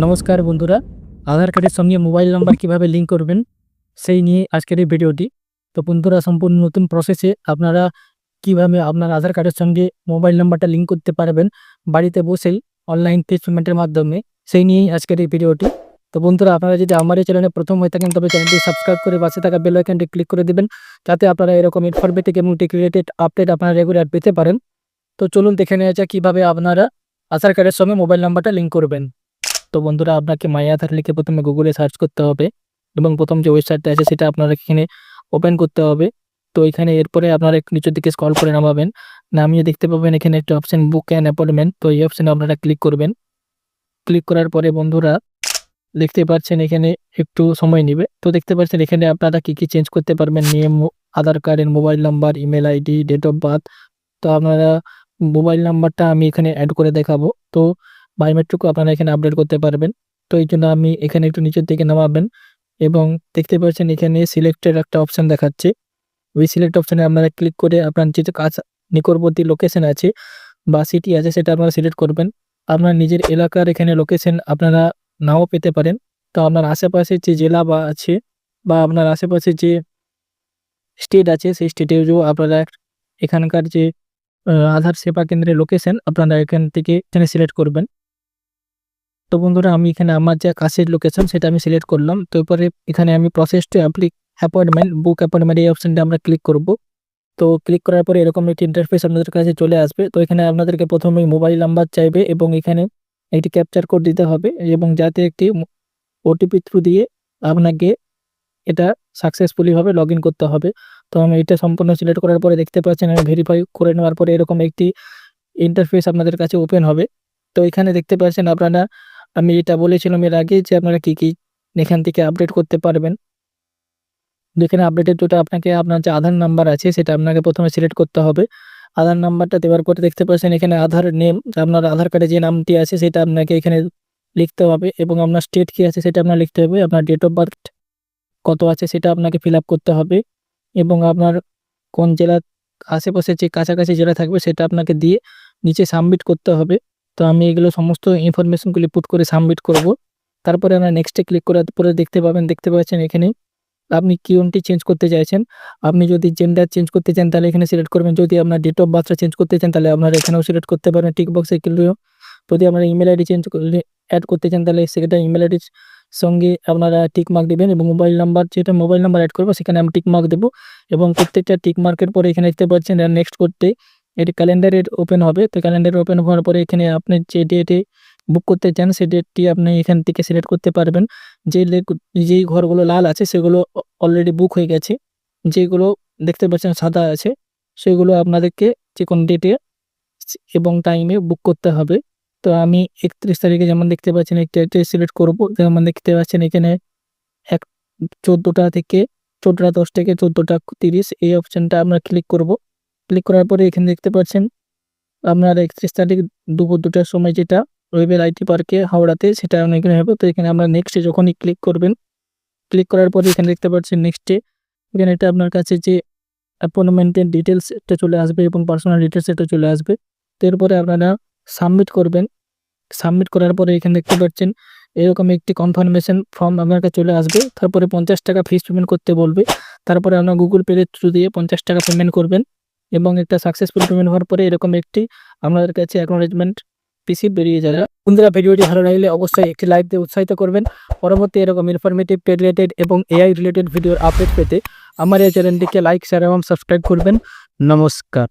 নমস্কার বন্ধুরা। আধার কার্ডের সঙ্গে মোবাইল নাম্বার কীভাবে লিঙ্ক করবেন, সেই নিয়ে আজকের এই ভিডিওটি। তো বন্ধুরা, সম্পূর্ণ নতুন প্রসেসে আপনারা কীভাবে আপনার আধার কার্ডের সঙ্গে মোবাইল নাম্বারটা লিঙ্ক করতে পারবেন বাড়িতে বসেই অনলাইন পেমেন্টের মাধ্যমে, সেই নিয়েই আজকের এই ভিডিওটি। তো বন্ধুরা, আপনারা যদি আমার এই চ্যানেলে প্রথম হয়ে থাকেন, তবে চ্যানেলটি সাবস্ক্রাইব করে পাশে থাকা বেল আইকনটি ক্লিক করে দেবেন, যাতে আপনারা এরকম ইনফরমেটিভ এবং টেক রিলেটেড আপডেট আপনারা রেগুলার পেতে পারেন। তো চলুন দেখে নেওয়া যাক কীভাবে আপনারা আধার কার্ডের সঙ্গে মোবাইল নাম্বারটা লিঙ্ক করবেন। তো বন্ধুরা, আপনাকে মাই আধার লিখে প্রথমে গুগলে সার্চ করতে হবে এবং প্রথম যে ওয়েবসাইটটা আছে, সেটা আপনারা এখানে ওপেন করতে হবে। তো এখানে এরপরে আপনারা একটু নিচের দিকে স্কল করে নামাবেন। নামিয়ে দেখতে পাবেন এখানে একটা অপশান বুক অ্যান্ড অ্যাপয়েন্টমেন্ট তো এই অপশানে আপনারা ক্লিক করবেন। ক্লিক করার পরে বন্ধুরা, দেখতে পাচ্ছেন এখানে একটু সময় নেবে। তো দেখতে পাচ্ছেন এখানে আপনারা কি কি চেঞ্জ করতে পারবেন নেম আধার কার্ডের mobile number email ID date of birth তো আপনারা মোবাইল নাম্বারটা আমি এখানে অ্যাড করে দেখাবো। তো বায়োমেট্রিকও আপনারা এখানে আপডেট করতে পারবেন। তো এই জন্য আমি এখানে একটু নিচের দিকে নামাবেন এবং দেখতে পাচ্ছেন এখানে সিলেক্টের একটা অপশান দেখাচ্ছে। ওই সিলেক্ট অপশানে আপনারা ক্লিক করে আপনার যে কাজ নিকটবর্তী লোকেশন আছে বা সিটি আছে সেটা আপনারা সিলেক্ট করবেন। আপনার নিজের এলাকার এখানে লোকেশন আপনারা নাও পেতে পারেন। তো আপনার আশেপাশে যে জেলা বা আছে বা আপনার আশেপাশে যে স্টেট আছে সেই স্টেটেও আপনারা এখানকার যে আধার সেবা কেন্দ্রের লোকেশন আপনারা এখান থেকে এখানে সিলেক্ট করবেন। তো বন্ধুরা, আমি এখানে আমার যে কাছের লোকেশন সেটা আমি সিলেক্ট করলাম। তো এরপরে এখানে আমি প্রসেস টু অ্যাপ্লিক অ্যাপয়েন্টমেন্ট বুক অ্যাপয়েন্টমেন্ট এই অপশানটা আমরা ক্লিক করব। তো ক্লিক করার পরে এরকম একটি ইন্টারফেস আপনাদের কাছে চলে আসবে। তো এখানে আপনাদেরকে প্রথমে মোবাইল নাম্বার চাইবে এবং এখানে একটি ক্যাপচার কোড দিতে হবে এবং যাতে একটি ওটিপি থ্রু দিয়ে আপনাকে এটা সাকসেসফুলিভাবে লগ ইন করতে হবে। তো আমি এটা সম্পূর্ণ সিলেক্ট করার পরে দেখতে পাচ্ছেন, আমি ভেরিফাই করে নেওয়ার পরে এরকম একটি ইন্টারফেস আপনাদের কাছে ওপেন হবে। তো এখানে দেখতে পাচ্ছেন আপনারা আমি এটা বলেছিলাম এর আগে যে আপনারা কি কি এখান থেকে আপডেট করতে পারবেন। যেখানে আপডেটের জন্য আপনাকে আপনার যে আধার নাম্বার আছে সেটা আপনাকে প্রথমে সিলেক্ট করতে হবে। আধার নাম্বারটা দেওয়ার পরে দেখতে পাচ্ছেন এখানে আধার নেম আপনার আধার কার্ডে যে নামটি আছে সেটা আপনাকে এখানে লিখতে হবে এবং আপনার স্টেট কি আছে সেটা আপনার লিখতে হবে, আপনার ডেট অফ বার্থ কত আছে সেটা আপনাকে ফিল করতে হবে এবং আপনার কোন জেলার আশেপাশে যে কাছাকাছি জেলা থাকবে সেটা আপনাকে দিয়ে নিচে সাবমিট করতে হবে। তো আমি এগুলো সমস্ত ইনফরমেশনগুলি পুট করে সাবমিট করব। তারপরে আমরা নেক্সটে ক্লিক করার পরে দেখতে পাবেন, দেখতে পাচ্ছেন এখানে আপনি কিউনটি চেঞ্জ করতে চাইছেন। আপনি যদি জেন্ডার চেঞ্জ করতে চান তাহলে এখানে সিলেক্ট করবেন। যদি আপনার ডেট অফ বার্থটা চেঞ্জ করতে চান তাহলে আপনারা এখানেও সিলেক্ট করতে পারেন টিক বক্সে কিন্তু যদি আপনারা ইমেল আইডি চেঞ্জ অ্যাড করতে চান তাহলে সেটা ইমেল আইডির সঙ্গে আপনারা টিক মার্ক দেবেন এবং মোবাইল নাম্বার যেটা মোবাইল নাম্বার অ্যাড করব সেখানে আমি টিক মার্ক দেবো এবং প্রত্যেকটা টিক মার্কের পরে এখানে দেখতে পাচ্ছেন নেক্সট করতে এটি ক্যালেন্ডারের ওপেন হবে। তো ক্যালেন্ডার ওপেন হওয়ার পরে এখানে আপনি যে ডেটে বুক করতে চান সেই ডেটটি আপনি এখান থেকে সিলেক্ট করতে পারবেন। যে যেই ঘরগুলো লাল আছে, সেগুলো অলরেডি বুক হয়ে গেছে। যেগুলো দেখতে পাচ্ছেন সাদা আছে, সেগুলো আপনাদেরকে যে কোনো ডেটে এবং টাইমে বুক করতে হবে। তো আমি একত্রিশ তারিখে যেমন দেখতে পাচ্ছেন, একটি একটা সিলেক্ট করব। যেমন দেখতে পাচ্ছেন, এখানে এক, চোদ্দোটা থেকে চোদ্দোটা দশ থেকে চোদ্দোটা তিরিশ এই অপশানটা আমরা ক্লিক করব। ক্লিক করার পরে এখানে দেখতে পাচ্ছেন, আপনার একত্রিশ তারিখ দুপুর দুটার সময় যেটা রবিবার আইটি পার্কে হাওড়াতে সেটা এখানে হবে। তো এখানে আমরা নেক্সটে যখনই ক্লিক করবেন ক্লিক করার পরে এখানে দেখতে পাচ্ছেন নেক্সটে এখানে এটা আপনার কাছে যে অ্যাপয়েন্টমেন্টের ডিটেলস এটা চলে আসবে এবং পার্সোনাল ডিটেলস এটা চলে আসবে। তো এরপরে আপনারা সাবমিট করবেন। সাবমিট করার পরে এখানে দেখতে পাচ্ছেন এরকম একটি কনফার্মেশন ফর্ম আপনার কাছে চলে আসবে। তারপরে পঞ্চাশ টাকা ফিস পেমেন্ট করতে বলবে। তারপরে আপনার গুগল পে থ্রু দিয়ে পঞ্চাশ টাকা পেমেন্ট করবেন। এবং একটা সাকসেসফুল পেমেন্ট হওয়ার পরে এরকম একটি আপনাদের কাছে অ্যাকনোলেজমেন্ট পিসি বেরিয়ে যাবে বন্ধুরা, ভিডিওটি ভালো লাগলে অবশ্যই একটি লাইক দিয়ে উৎসাহিত করবেন। পরবর্তী এরকম ইনফরমেটিভ রিলেটেড এবং এআই রিলেটেড ভিডিওর আপডেট পেতে আমার এই চ্যানেলটিকে লাইক শেয়ার এবং সাবস্ক্রাইব করবেন। নমস্কার।